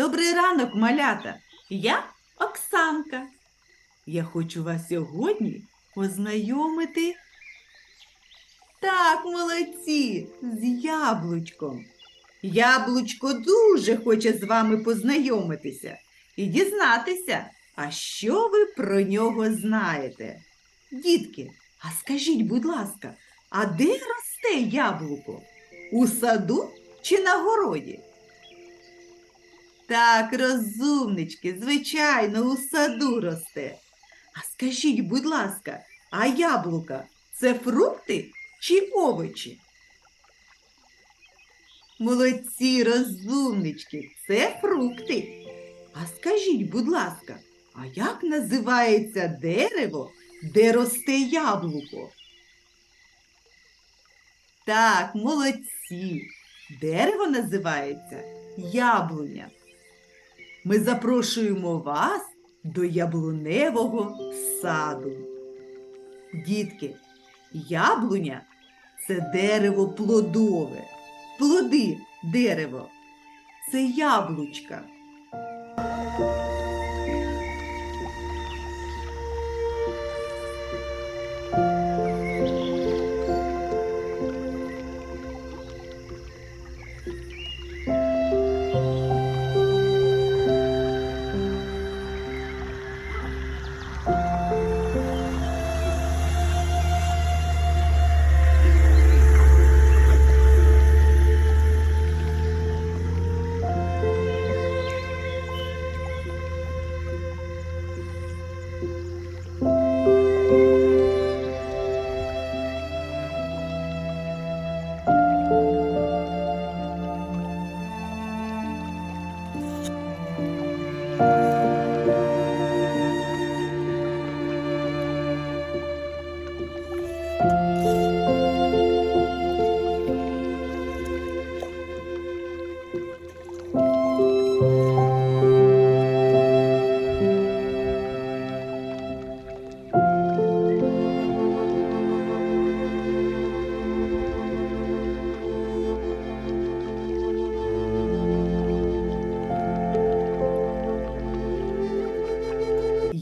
Добрий ранок, малята! Я Оксанка. Я хочу вас сьогодні познайомити. Так, молодці, з яблучком. Яблучко дуже хоче з вами познайомитися і дізнатися, а що ви про нього знаєте. Дітки, а скажіть, будь ласка, а де росте яблуко? У саду чи на городі? Так, розумнички, звичайно, у саду росте. А скажіть, будь ласка, а яблука це фрукти чи овочі? Молодці, розумнички, це фрукти. А скажіть, будь ласка, а як називається дерево, де росте яблуко? Так, молодці. Дерево називається яблуня. Ми запрошуємо вас до яблуневого саду. Дітки, яблуня це дерево плодове. Плоди дерево це яблучка.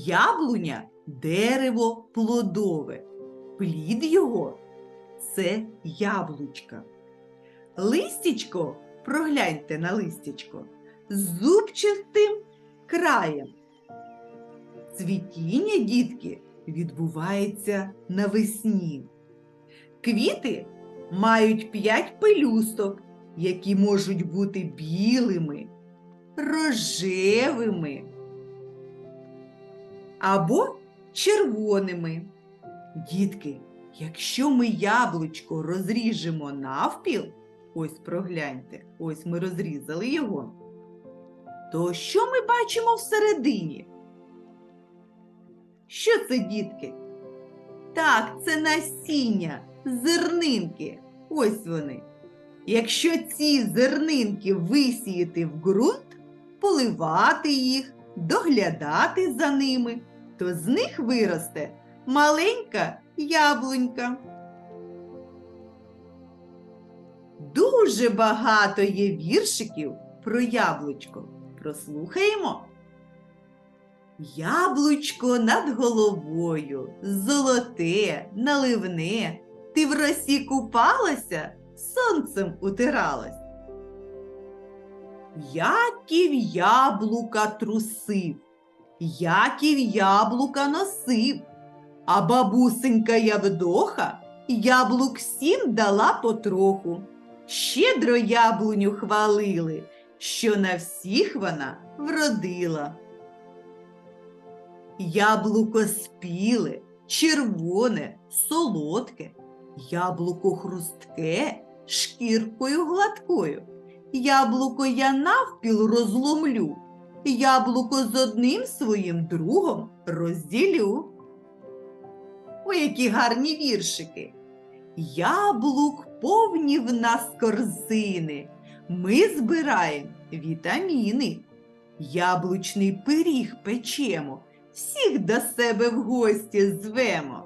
Яблуня дерево плодове. Плід його це яблучка. Листячко, прогляньте на листячко, з зубчастим краєм. Цвітіння, дітки, відбувається навесні. Квіти мають п'ять пелюсток, які можуть бути білими, рожевими або червоними. Дітки, якщо ми яблучко розріжемо навпіл, ось прогляньте, ось ми розрізали його, то що ми бачимо всередині? Що це, дітки? Так, це насіння, зернинки. Ось вони. Якщо ці зернинки висіяти в ґрунт, поливати їх, доглядати за ними, то з них виросте маленька яблунька. Дуже багато є віршиків про яблучко. Прослухаємо. Яблучко над головою, золоте, наливне, ти в росі купалася, сонцем утиралась. Яків яблука трусив, Яків яблука носив, а бабусенька Явдоха яблук всім дала потроху. Щедро яблуню хвалили, що на всіх вона вродила. Яблуко спіле, червоне, солодке, яблуко хрустке, шкіркою гладкою. Яблуко я навпіл розломлю, яблуко з одним своїм другом розділю. Ой, які гарні віршики. Яблук повні в нас корзини. Ми збираємо вітаміни. Яблучний пиріг печемо, всіх до себе в гості звемо.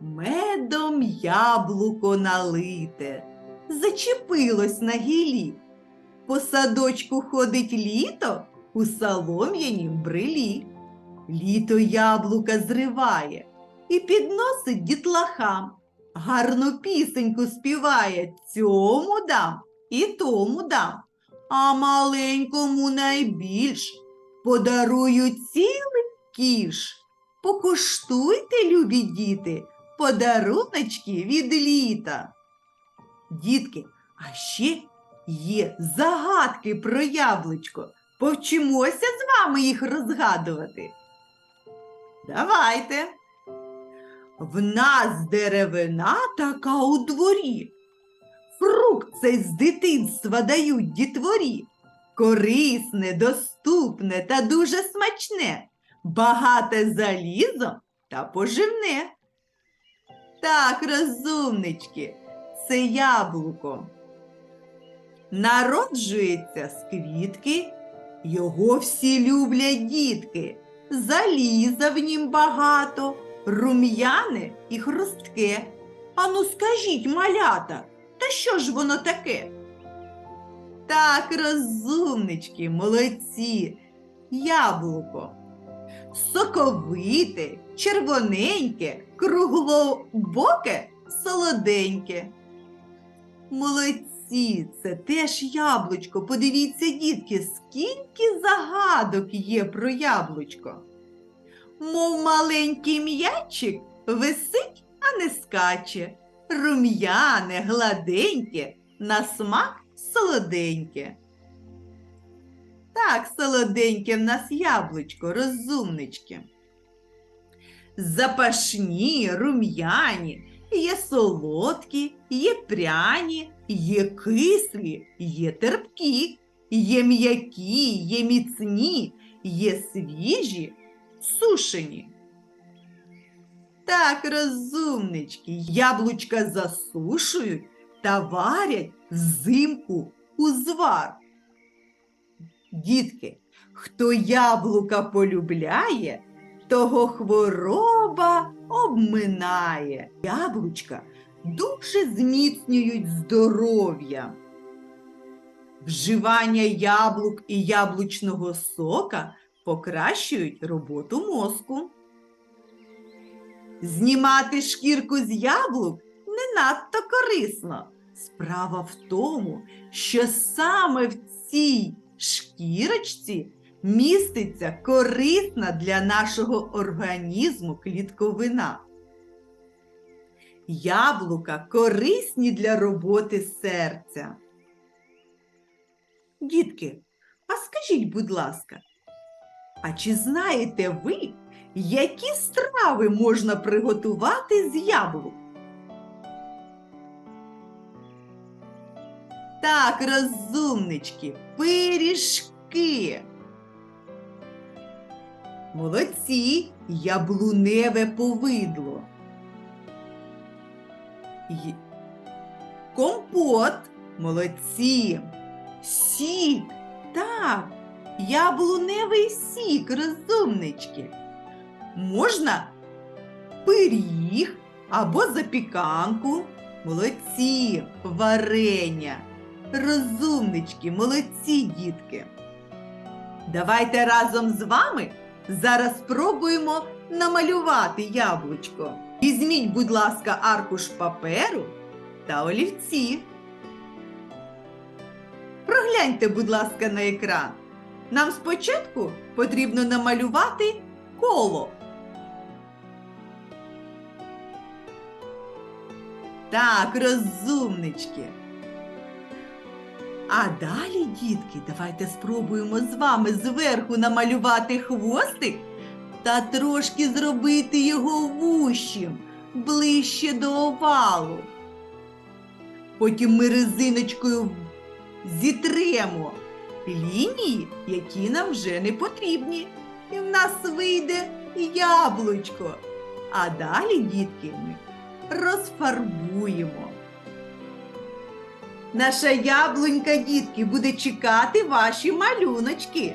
Медом яблуко налите, зачепилось на гілі. По садочку ходить літо у солом'янім брилі. Літо яблука зриває і підносить дітлахам. Гарну пісеньку співає цьому дам і тому дам, а маленькому найбільш подарую цілий кіш. Покуштуйте, любі діти, подаруночки від літа. Дітки, а ще є загадки про яблучко. Повчимося з вами їх розгадувати. Давайте. В нас деревина така у дворі. Фрукт цей з дитинства дають дітворі. Корисне, доступне та дуже смачне, багате залізом та поживне. Так, розумнички, це яблуко. Народжується з квітки, його всі люблять дітки. Заліза в нім багато, рум'яне і хрустке. Ану, скажіть, малята, та що ж воно таке? Так, розумнички, молодці, яблуко. Соковите, червоненьке, круглобоке, солоденьке. Молодці, це теж яблучко. Подивіться, дітки, скільки загадок є про яблучко. Мов маленький м'ячик висить, а не скаче. Рум'яне, гладеньке, на смак солоденьке. Так, солоденьке в нас яблучко, розумнички. Запашні, рум'яні, є солодкі, є пряні, є кислі, є терпкі, є м'які, є міцні, є свіжі, сушені. Так, розумнички, яблучка засушують та варять взимку у звар. Дітки, хто яблука полюбляє, того хвороба обминає. Яблучка дуже зміцнюють здоров'я. Вживання яблук і яблучного сока покращують роботу мозку. Знімати шкірку з яблук не надто корисно. Справа в тому, що саме в цій шкірочці міститься корисна для нашого організму клітковина. Яблука корисні для роботи серця. Дітки, а скажіть, будь ласка, а чи знаєте ви, які страви можна приготувати з яблук? Так, розумнички, пиріжки. Молодці, яблуневе повидло. Й- Компот. Молодці. Сік. Так, яблуневий сік, розумнички. Можна пиріг або запіканку. Молодці, варення. Розумнички, молодці дітки. Давайте разом з вами зараз спробуємо намалювати яблучко. Візьміть, будь ласка, аркуш паперу та олівці. Прогляньте, будь ласка, на екран. Нам спочатку потрібно намалювати коло. Так, розумнички. А далі, дітки, давайте спробуємо з вами зверху намалювати хвостик та трошки зробити його вущим, ближче до овалу. Потім ми резиночкою зітремо лінії, які нам вже не потрібні. І в нас вийде яблучко. А далі, дітки, ми розфарбуємо. Наша яблунька, дітки, буде чекати ваші малюночки.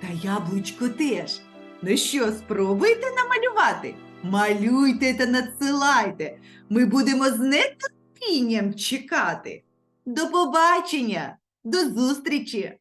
Та яблучко теж. Ну що, спробуйте намалювати? Малюйте та надсилайте. Ми будемо з нетерпінням чекати. До побачення, До зустрічі!